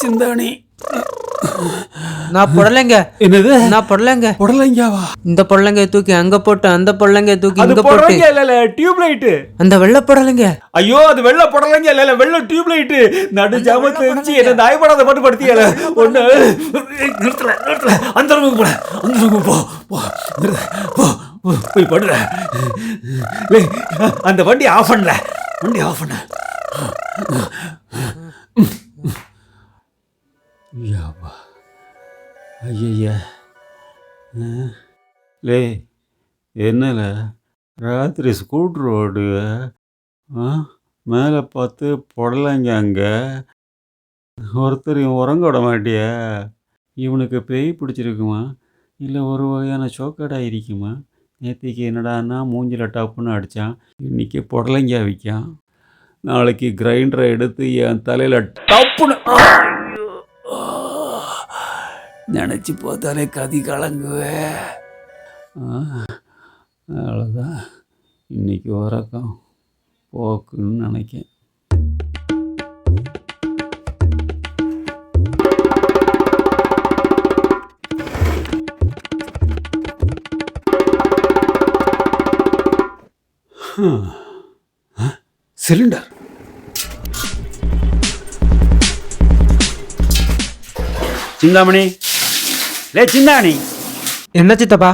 சிந்தாணி. நான் புடலைங்க. என்னது? நான் புடலைங்க. புடலைங்காவா? இந்த பொடலங்கைய தூக்கி அங்க போட்டு அந்த பொடலங்கைய தூக்கி இங்க போட்டு. புடலைங்க இல்ல இல்ல டியூப் லைட் அந்த வெள்ளை புடலைங்க. ஐயோ அது வெள்ள புடலைங்க இல்ல இல்ல வெள்ள டியூப் லைட் நடு ஜாமத்துல இருந்துச்சு என்ன தாய்ப்படாத மட்டும் படுத்தியல. ஒண்ணு. நிறுத்தல நிறுத்தல அந்த ரூமுக்கு போல அந்த ரூமுக்கு போ போ போய் படுற அந்த வண்டி ஆஃப் பண்ணல. வண்டி ஆஃப் பண்ண. யாப்பா ஐயா லே என்னல? ராத்திரி ஸ்கூட்ரு ரோடு ஆ? மேலே பார்த்து புடலைங்க அங்கே. ஒருத்தரையும் உறங்க விட மாட்டிய? இவனுக்கு பேய் பிடிச்சிருக்குமா? இல்லை ஒரு வகையான சோக்கடாக இருக்குமா? நேற்றுக்கு என்னடான்னா மூஞ்சில டப்புன்னு அடித்தான் இன்றைக்கி புடலைங்க விற்கான் நாளைக்கு கிரைண்டரை எடுத்து என் தலையில் டப்புன்னு நினச்சி பார்த்தாலே கதி கலங்குவே. அவ்வளோதான் இன்னைக்கு உறக்கம் போக்குன்னு நினைக்கேன். சிலிண்டர். சிந்தாமணி. லே சிந்தாமணி என்ன சித்தப்பா